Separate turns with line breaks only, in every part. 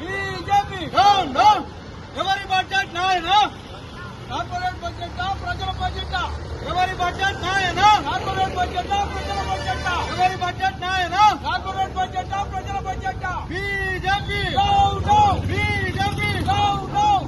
BJP ఎవరి budget నాయనా corporate budget ప్రజల బడ్జెట్ ఎవరి బడ్జెట్ నాయనా కార్పొరేట్ బడ్జెట్ ప్రజల బడ్జెట్ ఎవరి బడ్జెట్ నాయనా కార్పొరేట్ బడ్జెట్ ప్రజల budget BJP down down BJP down down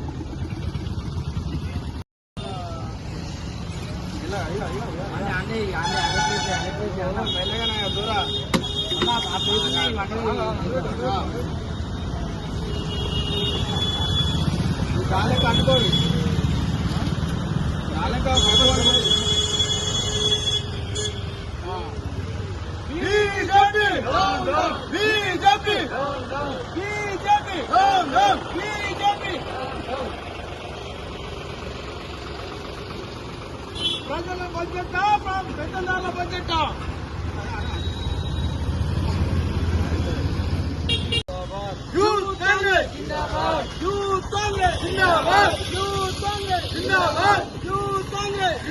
BJP BJP BJP BJP ప్రజల budget పెద్దదారుల budget youth Congress! Youth Congress! Youth Congress! Youth Congress!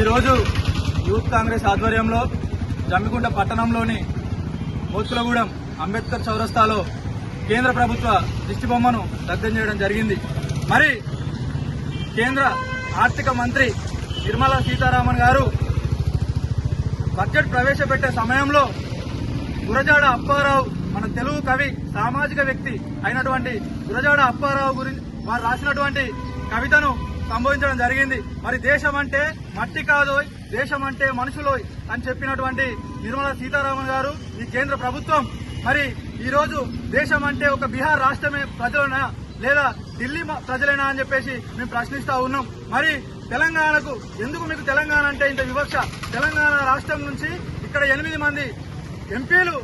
ఈరోజు youth Congress ఆధ్వర్యంలో జమ్మికుంట పట్టణంలోని మోత్కులగూడెం అంబేద్కర్ చౌరస్తాలో కేంద్ర ప్రభుత్వ దిష్టిబొమ్మను బొమ్మను చేయడం జరిగింది. మరి కేంద్ర ఆర్థిక మంత్రి నిర్మలా సీతారామన్ గారు బడ్జెట్ ప్రవేశపెట్టే సమయంలో గురజాడ అప్పారావు మన తెలుగు కవి సామాజిక వ్యక్తి అయినటువంటి గురజాడ అప్పారావు గురించి వారు రాసినటువంటి కవితను సంబోధించడం జరిగింది. మరి దేశం అంటే మట్టి కాదోయ్ దేశం అంటే మనుషులోయ్ అని చెప్పినటువంటి నిర్మలా సీతారామన్ గారు ఈ కేంద్ర ప్రభుత్వం. మరి ఈరోజు దేశం అంటే ఒక బీహార్ రాష్ట్రమే ప్రజలనా? లేదా ఢిల్లీ మ- ప్రజలేనా అని చెప్పేసి మేము ప్రశ్నిస్తా ఉన్నాం. మరి తెలంగాణకు ఎందుకు మీకు తెలంగాణ అంటే ఇంత వివక్ష? తెలంగాణ రాష్ట్రం నుంచి ఇక్కడ ఎనిమిది మంది ఎంపీలు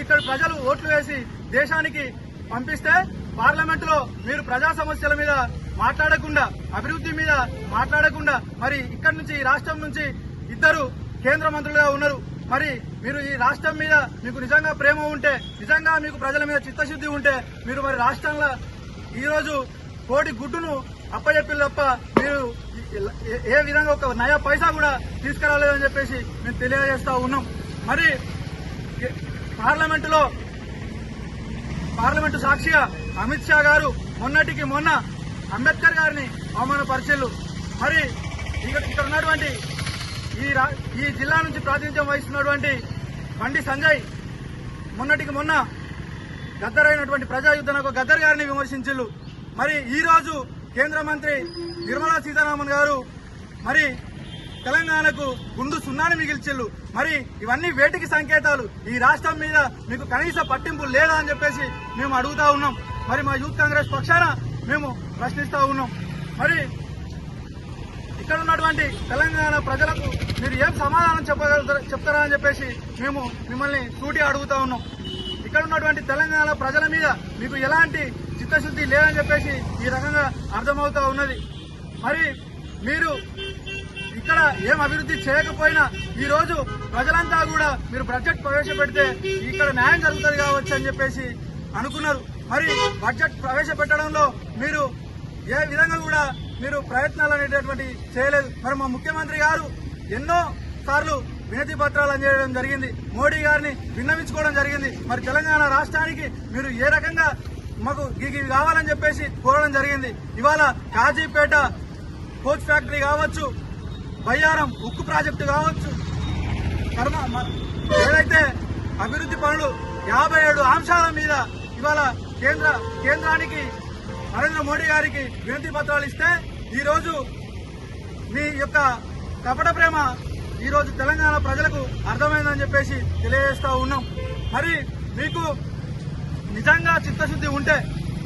ఇక్కడ ప్రజలు ఓట్లు వేసి దేశానికి పంపిస్తే పార్లమెంట్లో మీరు ప్రజా సమస్యల మీద మాట్లాడకుండా అభివృద్ధి మీద మాట్లాడకుండా మరి ఇక్కడి నుంచి ఈ రాష్ట్రం నుంచి ఇద్దరు కేంద్ర మంత్రులుగా ఉన్నారు. మరి మీరు ఈ రాష్ట్రం మీద మీకు నిజంగా ప్రేమ ఉంటే నిజంగా మీకు ప్రజల మీద చిత్తశుద్ధి ఉంటే మీరు మరి రాష్ట్రంలో ఈరోజు కోటి గుడ్డును అప్పచెప్పిన తప్ప మీరు ఏ- ఏ విధంగా ఒక నయా పైసా కూడా తీసుకురాలేదని చెప్పేసి మేము తెలియజేస్తా ఉన్నాం. మరి పార్లమెంటులో పార్లమెంటు సాక్షిగా అమిత్ షా గారు మొన్నటికి మొన్న అంబేద్కర్ గారిని అవమానపరిచిల్లు. మరి ఇక్కడ ఇక్కడ ఉన్నటువంటి ఈ రా- ఈ జిల్లా నుంచి ప్రాతినిధ్యం వహిస్తున్నటువంటి బండి సంజయ్ మొన్నటికి మొన్న గద్దరైనటువంటి ప్రజాయుద్ధనకు గద్దర్ గారిని విమర్శించిల్లు. మరి ఈ రోజు కేంద్ర మంత్రి నిర్మలా సీతారామన్ గారు మరి తెలంగాణకు గుండు సున్నాని మిగిల్చిల్లు. మరి ఇవన్నీ వేటికి సంకేతాలు? ఈ రాష్ట్రం మీద మీకు కనీస పట్టింపు లేదా అని చెప్పేసి మేము అడుగుతా ఉన్నాం. మరి మా యూత్ కాంగ్రెస్ పక్షాన మేము ప్రశ్నిస్తా ఉన్నాం. మరి ఇక్కడ ఉన్నటువంటి తెలంగాణ ప్రజలకు మీరు ఏం సమాధానం చెప్పగలుగుతారు చెప్తారా అని చెప్పేసి మేము మిమ్మల్ని సూటి అడుగుతా ఉన్నాం. ఇక్కడ ఉన్నటువంటి తెలంగాణ ప్రజల మీద మీకు ఎలాంటి చిత్తశుద్ధి లేదని చెప్పేసి ఈ రకంగా అర్థమవుతా ఉన్నది. మరి మీరు ఇక్కడ ఏం అభివృద్ధి చేయకపోయినా ఈ రోజు ప్రజలంతా కూడా మీరు బడ్జెట్ ప్రవేశపెడితే ఇక్కడ న్యాయం జరుగుతుంది కావచ్చు అని చెప్పేసి అనుకున్నారు. మరి బడ్జెట్ ప్రవేశపెట్టడంలో మీరు ఏ విధంగా కూడా మీరు ప్రయత్నాలు అనేటటువంటి చేయలేదు. మరి మా ముఖ్యమంత్రి గారు ఎన్నో సార్లు వినతి పత్రాలు అందజేయడం జరిగింది. మోడీ గారిని విన్నవించుకోవడం జరిగింది. మరి తెలంగాణ రాష్ట్రానికి మీరు ఏ రకంగా మాకు ఇవి కావాలని చెప్పేసి కోరడం జరిగింది. ఇవాళ కాజీపేట కోచ్ ఫ్యాక్టరీ కావచ్చు బయ్యారం ఉక్కు ప్రాజెక్టు కావచ్చు కర్మ ఏదైతే అభివృద్ధి పనులు యాభై ఏడు అంశాల మీద ఇవాళ కేంద్ర కేంద్రానికి నరేంద్ర మోడీ గారికి వినతి పత్రాలు ఇస్తే ఈరోజు మీ యొక్క కపట ప్రేమ ఈరోజు తెలంగాణ ప్రజలకు అర్థమైందని చెప్పేసి తెలియజేస్తూ ఉన్నాం. మరి మీకు నిజంగా చిత్తశుద్ధి ఉంటే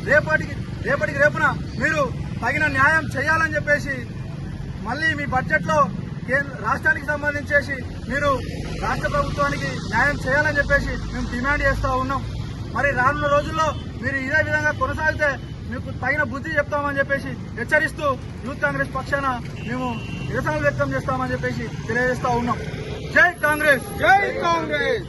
రేపటికి రేపటికి రేపున మీరు తగిన న్యాయం చేయాలని చెప్పేసి మళ్ళీ మీ బడ్జెట్లో రాష్ట్రానికి సంబంధించేసి మీరు రాష్ట్ర ప్రభుత్వానికి న్యాయం చేయాలని చెప్పేసి మేము డిమాండ్ చేస్తూ ఉన్నాం. మరి రానున్న రోజుల్లో మీరు ఇదే విధంగా కొనసాగితే మీకు తగిన బుద్ధి చెప్తామని చెప్పేసి హెచ్చరిస్తూ యూత్ కాంగ్రెస్ పక్షాన మేము నిరసనలు వ్యక్తం చేస్తామని చెప్పేసి తెలియజేస్తా ఉన్నాం. జై కాంగ్రెస్!
జై కాంగ్రెస్!